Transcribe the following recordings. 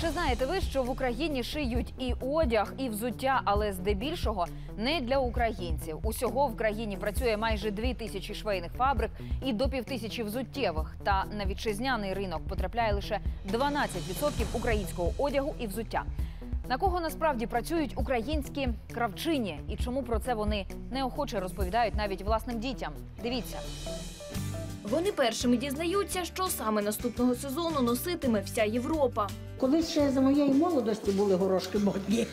Чи знаєте ви, що в Україні шиють і одяг, і взуття, але здебільшого не для українців? Усього в країні працює майже дві тисячі швейних фабрик і до півтисячі взуттєвих. Та на вітчизняний ринок потрапляє лише 12% українського одягу і взуття. На кого насправді працюють українські кравчині, і чому про це вони неохоче розповідають навіть власним дітям? Дивіться. Вони першими дізнаються, що саме наступного сезону носитиме вся Європа. Колись ще за моєї молодості були горошки модні,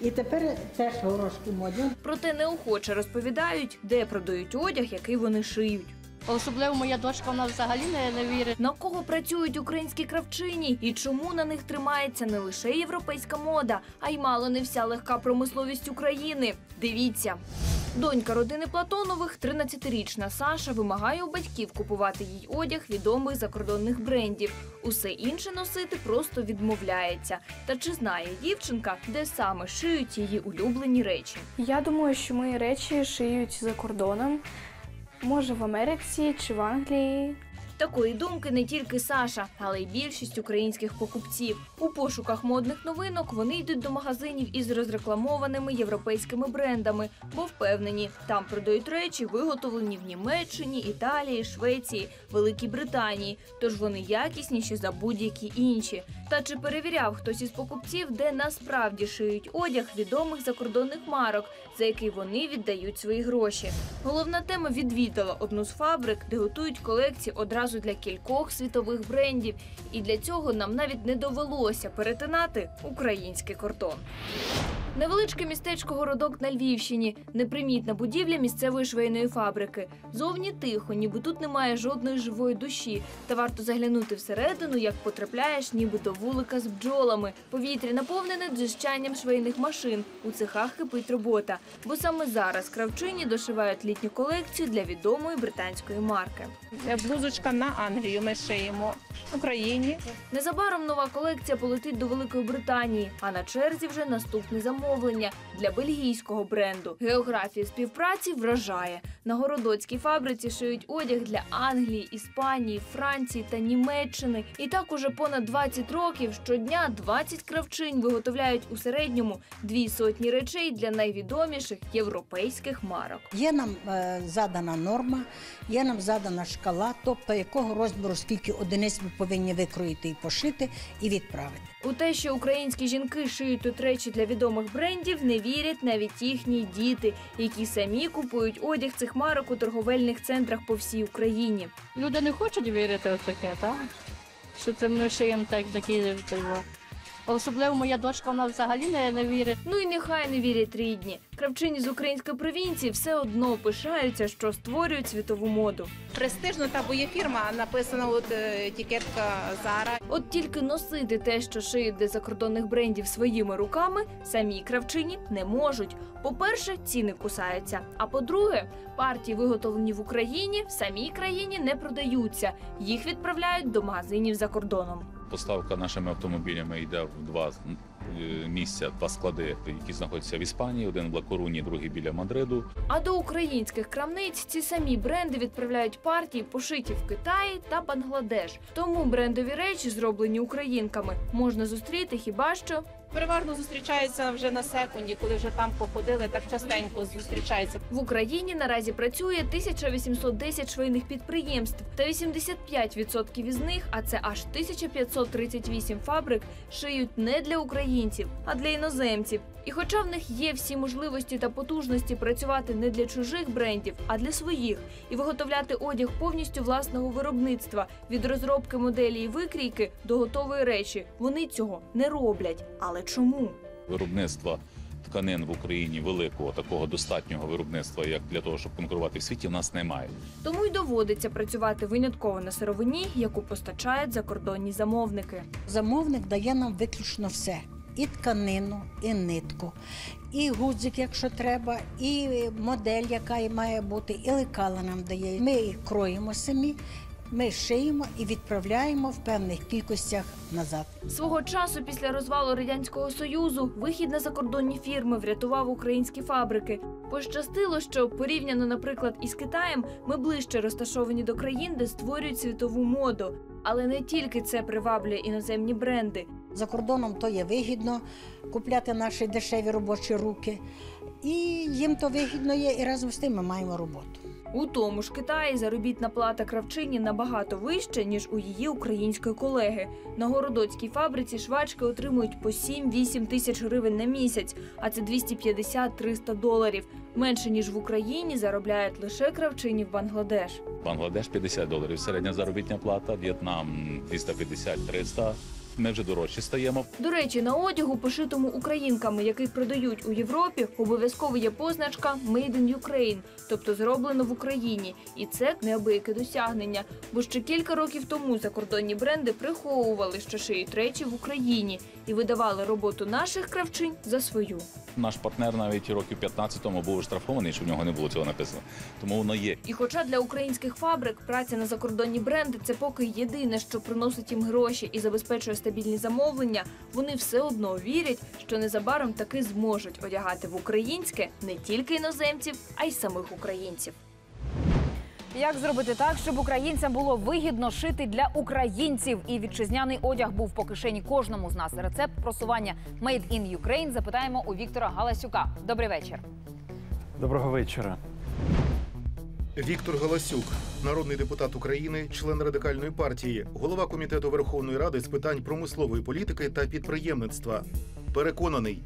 і тепер теж горошки модні. Проте неохоче розповідають, де продають одяг, який вони шиють. Особливо моя дочка вона взагалі не, не вірить. На кого працюють українські кравчині і чому на них тримається не лише європейська мода, а й мало не вся легка промисловість України. Дивіться. Донька родини Платонових, 13-річна Саша, вимагає у батьків купувати їй одяг відомих закордонних брендів. Усе інше носити просто відмовляється. Та чи знає дівчинка, де саме шиють її улюблені речі? Я думаю, що мої речі шиють за кордоном. Може, в Америці чи в Англії. Такої думки не тільки Саша, але й більшість українських покупців. У пошуках модних новинок вони йдуть до магазинів із розрекламованими європейськими брендами, бо впевнені, там продають речі, виготовлені в Німеччині, Італії, Швеції, Великій Британії. Тож вони якісніші за будь-які інші. Та чи перевіряв хтось із покупців, де насправді шиють одяг відомих закордонних марок, за який вони віддають свої гроші? Головна тема відвідала одну з фабрик, де готують колекції одразу для кількох світових брендів. І для цього нам навіть не довелося перетинати український кордон. Невеличке містечко городок на Львівщині, непримітна будівля місцевої швейної фабрики. Зовні тихо, ніби тут немає жодної живої душі. Та варто заглянути всередину, як потрапляєш, ніби до вулика з бджолами. Повітря наповнене дзижчанням швейних машин. У цехах кипить робота. Бо саме зараз кравчині дошивають літню колекцію для відомої британської марки. Блузочка на Англію ми шиємо в Україні. Незабаром нова колекція полетить до Великої Британії, а на черзі вже наступне замовлення для бельгійського бренду. Географія співпраці вражає. На городоцькій фабриці шиють одяг для Англії, Іспанії, Франції та Німеччини. І так уже понад 20 років щодня 20 кравчинь виготовляють у середньому дві сотні речей для найвідоміших європейських марок. Є нам е, задана норма, є нам задана шкала, тобто якого розміру, скільки одиниць ми повинні викроїти і пошити, і відправити. У те, що українські жінки шиють тут речі для відомих брендів, не вірять навіть їхні діти, які самі купують одяг цих марок у торговельних центрах по всій Україні. Люди не хочуть вірити в таке, так? Що це ми шиємо так, такі того. Особливо моя дочка вона взагалі не, не вірить. Ну і нехай не вірять рідні. Кравчині з української провінції все одно пишаються, що створюють світову моду. Престижно та бо є фірма, написана от е, етикетка Зара. От тільки носити те, що шиють для закордонних брендів своїми руками, самі кравчині не можуть. По-перше, ціни кусаються. А по-друге, партії, виготовлені в Україні, в самій країні не продаються. Їх відправляють до магазинів за кордоном. Поставка нашими автомобілями йде в два е, місця, два склади, які знаходяться в Іспанії. Один в Лакоруні, другий біля Мадриду. А до українських крамниць ці самі бренди відправляють партії, пошиті в Китаї та Бангладеш. Тому брендові речі, зроблені українками, можна зустріти хіба що Переважно зустрічаються вже на секунді, коли вже там походили, так частенько зустрічаються. В Україні наразі працює 1810 швейних підприємств, та 85% із них, а це аж 1538 фабрик, шиють не для українців, а для іноземців. І хоча в них є всі можливості та потужності працювати не для чужих брендів, а для своїх, і виготовляти одяг повністю власного виробництва від розробки моделі і викрійки до готової речі, вони цього не роблять. Але чому? Виробництва тканин в Україні великого такого достатнього виробництва, як для того, щоб конкурувати в світі, в нас немає. Тому й доводиться працювати винятково на сировині, яку постачають закордонні замовники. Замовник дає нам виключно все: і тканину, і нитку, і гудзик, якщо треба, і модель, яка і має бути, і лекала нам дає. Ми їх кроїмо самі. Ми шиємо і відправляємо в певних кількостях назад. Свого часу після розвалу радянського союзу вихід на закордонні фірми врятував українські фабрики. Пощастило, що порівняно, наприклад, із Китаєм, ми ближче розташовані до країн, де створюють світову моду. Але не тільки це приваблює іноземні бренди. За кордоном то є вигідно купляти наші дешеві робочі руки. І їм то вигідно є, і разом з тим ми маємо роботу. У тому ж Китаї заробітна плата кравчині набагато вища, ніж у її української колеги. На городоцькій фабриці швачки отримують по 7-8 тисяч гривень на місяць, а це 250-300 доларів. Менше ніж в Україні заробляють лише кравчині в Бангладеш. Бангладеш 50 доларів. Середня заробітня плата, В'єтнам 250-300. Ми вже дорожчі стаємо. До речі, на одягу, пошитому українками, який продають у Європі, обов'язково є позначка «Made in Ukraine», тобто зроблено в Україні. І це неабияке досягнення. Бо ще кілька років тому закордонні бренди приховували, що шиють речі в Україні, і видавали роботу наших кравчинь за свою. Наш партнер навіть років 15 тому був штрафований, що в нього не було цього написано. Тому воно є. І хоча для українських фабрик праця на закордонні бренди це поки єдине, що приносить їм гроші і забезпечує стабільні замовлення, вони все одно вірять, що незабаром таки зможуть одягати в українське не тільки іноземців, а й самих українців. Як зробити так, щоб українцям було вигідно шити для українців і вітчизняний одяг був по кишені кожному з нас? Рецепт просування Made in Ukraine запитаємо у Віктора Галасюка. Добрий вечір. Доброго вечора. Віктор Галасюк, народний депутат України, член радикальної партії, голова комітету Верховної Ради з питань промислової політики та підприємництва. Переконаний,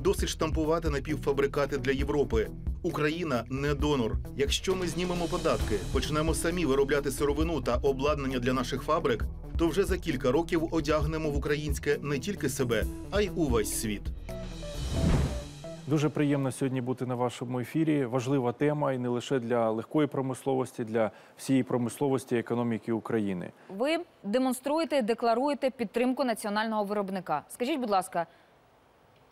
досить штампувати напівфабрикати для Європи. Україна не донор. Якщо ми знімемо податки, почнемо самі виробляти сировину та обладнання для наших фабрик, то вже за кілька років одягнемо в українське не тільки себе, а й увесь світ. Дуже приємно сьогодні бути на вашому ефірі. Важлива тема і не лише для легкої промисловості, для всієї промисловості і економіки України. Ви демонструєте, декларуєте підтримку національного виробника. Скажіть, будь ласка,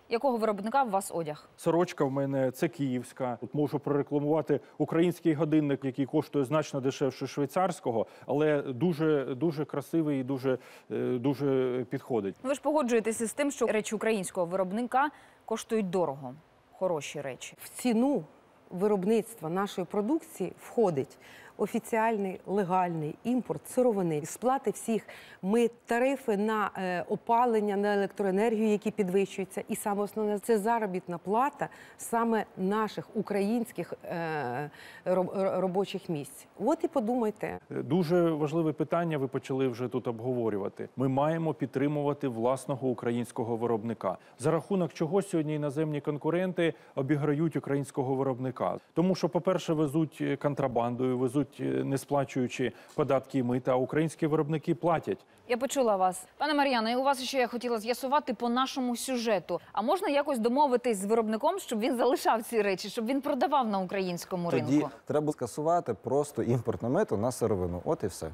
якого виробника у вас одяг? Сорочка в мене це київська. Тут можу прорекламувати український годинник, який коштує значно дешевше швейцарського, але дуже дуже красивий і дуже, е, дуже підходить. Ви ж погоджуєтеся з тим, що речі українського виробника коштують дорого, хороші речі. в ціну виробництва нашої продукції входить офіціальний легальний імпорт сировини, сплати всіх мит, тарифи на е, опалення, на електроенергію, які підвищуються, і саме основне це заробітна плата саме наших українських е, робочих місць. От і подумайте. Е, Дуже важливе питання. Ви почали вже тут обговорювати. Ми маємо підтримувати власного українського виробника. За рахунок чого сьогодні іноземні конкуренти обіграють українського виробника. Тому що, по-перше, везуть е, контрабандою, везуть е, не сплачуючи податки і мита, а українські виробники платять. Я почула вас, пане Мар'яно. І у вас ще я хотіла з'ясувати по нашому сюжету. А можна якось домовитись з виробником, щоб він залишав ці речі, щоб він продавав на українському Тоді ринку? треба скасувати просто імпортне мито на сировину. От і все.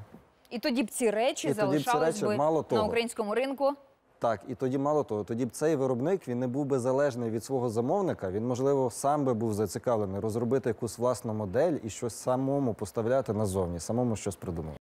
І тоді б ці речі І тоді б ці залишались речі, би мало на того. українському ринку. Так, і тоді мало того, тоді б цей виробник він не був би залежний від свого замовника. Він, можливо, сам би був зацікавлений розробити якусь власну модель і щось самому поставляти назовні, самому щось придумати.